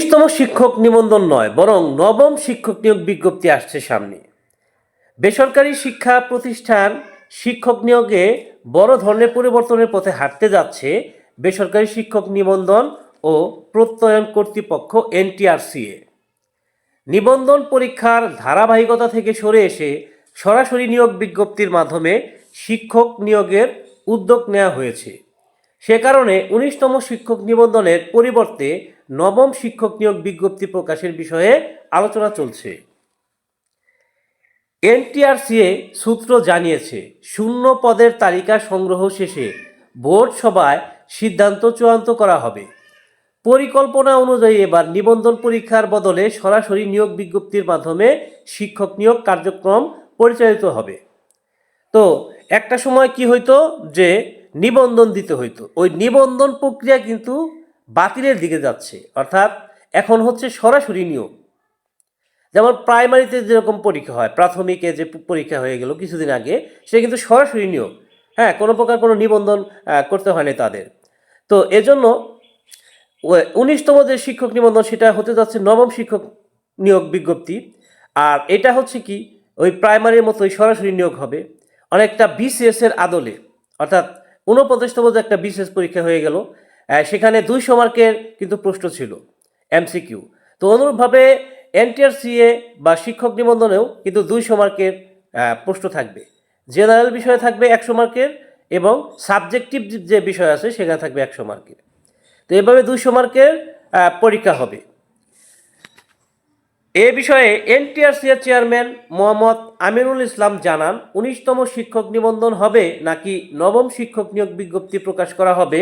উনিশতম শিক্ষক নিবন্ধন নয়, বরং নবম শিক্ষক নিয়োগ বিজ্ঞপ্তি আসছে সামনে। বেসরকারি শিক্ষা প্রতিষ্ঠান শিক্ষক নিয়োগে বড় ধরনের পরিবর্তনের পথে হাঁটতে যাচ্ছে বেসরকারি শিক্ষক নিবন্ধন ও প্রত্যয়ন কর্তৃপক্ষ এনটিআরসিএ নিবন্ধন পরীক্ষার ধারাবাহিকতা থেকে সরে এসে সরাসরি নিয়োগ বিজ্ঞপ্তির মাধ্যমে শিক্ষক নিয়োগের উদ্যোগ নেওয়া হয়েছে। সে কারণে উনিশতম শিক্ষক নিবন্ধনের পরিবর্তে নবম শিক্ষক নিয়োগ বিজ্ঞপ্তি প্রকাশের বিষয়ে আলোচনা চলছে। এনটিআরসিএ সূত্র জানিয়েছে, শূন্য পদের তালিকা সংগ্রহ শেষে বোর্ড সভায় সিদ্ধান্ত চূড়ান্ত করা হবে। পরিকল্পনা অনুযায়ী এবার নিবন্ধন পরীক্ষার বদলে সরাসরি নিয়োগ বিজ্ঞপ্তির মাধ্যমে শিক্ষক নিয়োগ কার্যক্রম পরিচালিত হবে। তো, একটা সময় কি হইতো? যে নিবন্ধন দিতে হইতো। ওই নিবন্ধন প্রক্রিয়া কিন্তু বাতিলের দিকে যাচ্ছে। অর্থাৎ এখন হচ্ছে সরাসরি নিয়োগ। যেমন প্রাইমারিতে যেরকম পরীক্ষা হয়, প্রাথমিকে যে পরীক্ষা হয়ে গেল কিছুদিন আগে সে কিন্তু সরাসরি নিয়োগ। হ্যাঁ কোনো প্রকার কোনো নিবন্ধন করতে হয়নি তাদের। তো এজন্য উনিশতম যে শিক্ষক নিবন্ধন, সেটা হতে যাচ্ছে নবম শিক্ষক নিয়োগ বিজ্ঞপ্তি। আর এটা হচ্ছে কি, ওই প্রাইমারির মতোই সরাসরি নিয়োগ হবে। অনেকটা বিসিএস এর আদলে। অর্থাৎ ঊনপঞ্চাশতম যে একটা বিসিএস পরীক্ষা হয়ে গেল সেখানে দুইশো মার্কের কিন্তু প্রশ্ন ছিল এমসিকিউ তো অনুরূপভাবে এনটিআরসিএ বা শিক্ষক নিবন্ধনেও কিন্তু দুইশো মার্কের প্রশ্ন থাকবে। জেনারেল বিষয়ে থাকবে একশো মার্কের এবং সাবজেক্টিভ যে বিষয় আছে সেখানে থাকবে একশো মার্কের। তো এভাবে দুইশো মার্কের পরীক্ষা হবে। এ বিষয়ে এনটিআরসির চেয়ারম্যান মোহাম্মদ আমিরুল ইসলাম জানান, উনিশতম শিক্ষক নিবন্ধন হবে নাকি নবম শিক্ষক নিয়োগ বিজ্ঞপ্তি প্রকাশ করা হবে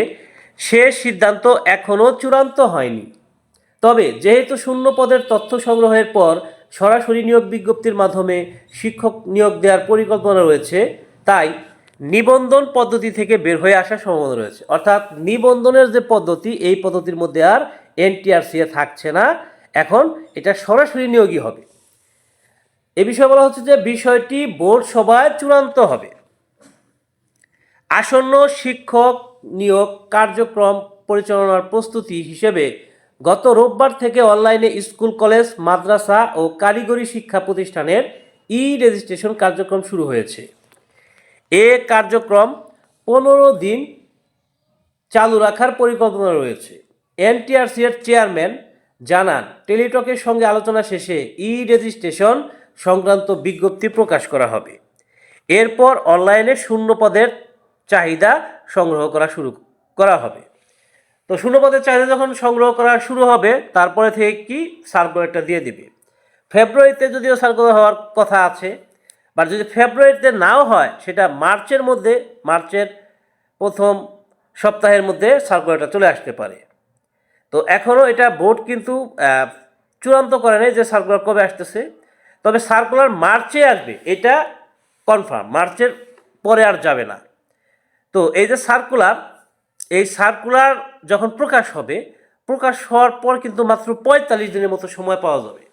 সে সিদ্ধান্ত এখনও চূড়ান্ত হয়নি। তবে যেহেতু শূন্য পদের তথ্য সংগ্রহের পর সরাসরি নিয়োগ বিজ্ঞপ্তির মাধ্যমে শিক্ষক নিয়োগ দেওয়ার পরিকল্পনা রয়েছে, তাই নিবন্ধন পদ্ধতি থেকে বের হয়ে আসার সম্ভাবনা রয়েছে। অর্থাৎ নিবন্ধনের যে পদ্ধতি, এই পদ্ধতির মধ্যে আর এনটিআরসিএ থাকছে না। এখন এটা সরাসরি নিয়োগই হবে। এ বিষয়ে বলা হচ্ছে যে বিষয়টি বোর্ড সভায় চূড়ান্ত হবে। আসন্ন শিক্ষক নিয়োগ কার্যক্রম পরিচালনার প্রস্তুতি হিসেবে গত রোববার থেকে অনলাইনে স্কুল, কলেজ, মাদ্রাসা ও কারিগরি শিক্ষা প্রতিষ্ঠানের ই রেজিস্ট্রেশন কার্যক্রম শুরু হয়েছে। এ কার্যক্রম পনেরো দিন চালু রাখার পরিকল্পনা রয়েছে। এনটিআরসি এর চেয়ারম্যান জানান, টেলিটকের সঙ্গে আলোচনা শেষে ই রেজিস্ট্রেশন সংক্রান্ত বিজ্ঞপ্তি প্রকাশ করা হবে। এরপর অনলাইনে শূন্য পদের চাহিদা সংগ্রহ করা শুরু করা হবে। তো শূন্য পদের চাহিদা যখন সংগ্রহ করা শুরু হবে, তারপরে থেকে কি সার্কুলারটা দিয়ে দিবে? ফেব্রুয়ারিতে যদিও সার্কুলার হওয়ার কথা আছে বা যদি ফেব্রুয়ারিতে নাও হয়, সেটা মার্চের মধ্যে মার্চের প্রথম সপ্তাহের মধ্যে সার্কুলারটা চলে আসতে পারে। তো এখনও এটা বোর্ড কিন্তু চূড়ান্ত করে নেই যে সার্কুলার কবে আসতেছে। তবে সার্কুলার মার্চে আসবে, এটা কনফার্ম মার্চের পরে আর যাবে না। তো এই যে সার্কুলার এই সার্কুলার যখন প্রকাশ হবে, প্রকাশ হওয়ার পর কিন্তু মাত্র পঁয়তাল্লিশ দিনের মতো সময় পাওয়া যাবে।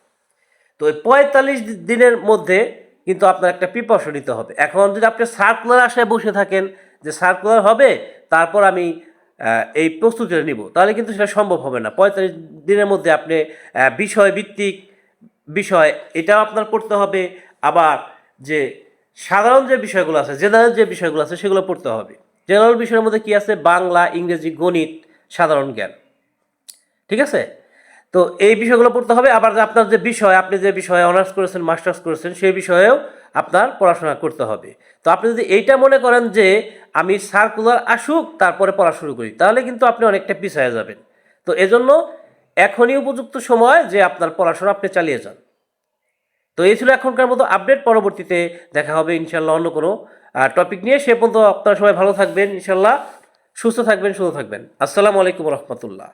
তো এই পঁয়তাল্লিশ দিনের মধ্যে কিন্তু আপনার একটা প্রিপারেশন নিতে হবে। এখন যদি আপনি সার্কুলার আশায় বসে থাকেন যে সার্কুলার হবে, তারপর আমি এই প্রস্তুতিটা নিব, তাহলে কিন্তু সেটা সম্ভব হবে না। পঁয়তাল্লিশ দিনের মধ্যে আপনি বিষয় ভিত্তিক বিষয়, এটাও আপনার পড়তে হবে। আবার যে সাধারণ যে বিষয়গুলো আছে জেনারেল যে বিষয়গুলো আছে, সেগুলো পড়তে হবে। জেনারেল বিষয়ের মধ্যে কি আছে? বাংলা, ইংরেজি, গণিত, সাধারণ জ্ঞান। ঠিক আছে? তো এই বিষয়গুলো পড়তে হবে। আবার আপনার যে বিষয়, আপনি যে বিষয়ে অনার্স করেছেন, মাস্টার্স করেছেন, সেই বিষয়েও আপনার পড়াশোনা করতে হবে। তো আপনি যদি এইটা মনে করেন যে আমি সার্কুলার আসুক, তারপরে পড়া শুরু করি, তাহলে কিন্তু আপনি অনেকটা পিছিয়ে যাবেন। তো এজন্য এখনই উপযুক্ত সময় যে আপনার পড়াশোনা আপনি চালিয়ে যান। তো এই ছিল এখনকার মতো আপডেট পরবর্তীতে দেখা হবে ইনশাল্লাহ অন্য কোনো টপিক নিয়ে। সে পর্যন্ত আপনারা সবাই ভালো থাকবেন ইনশাল্লাহ সুস্থ থাকবেন সুস্থ থাকবেন। আসসালামু আলাইকুম রহমতুল্লাহ।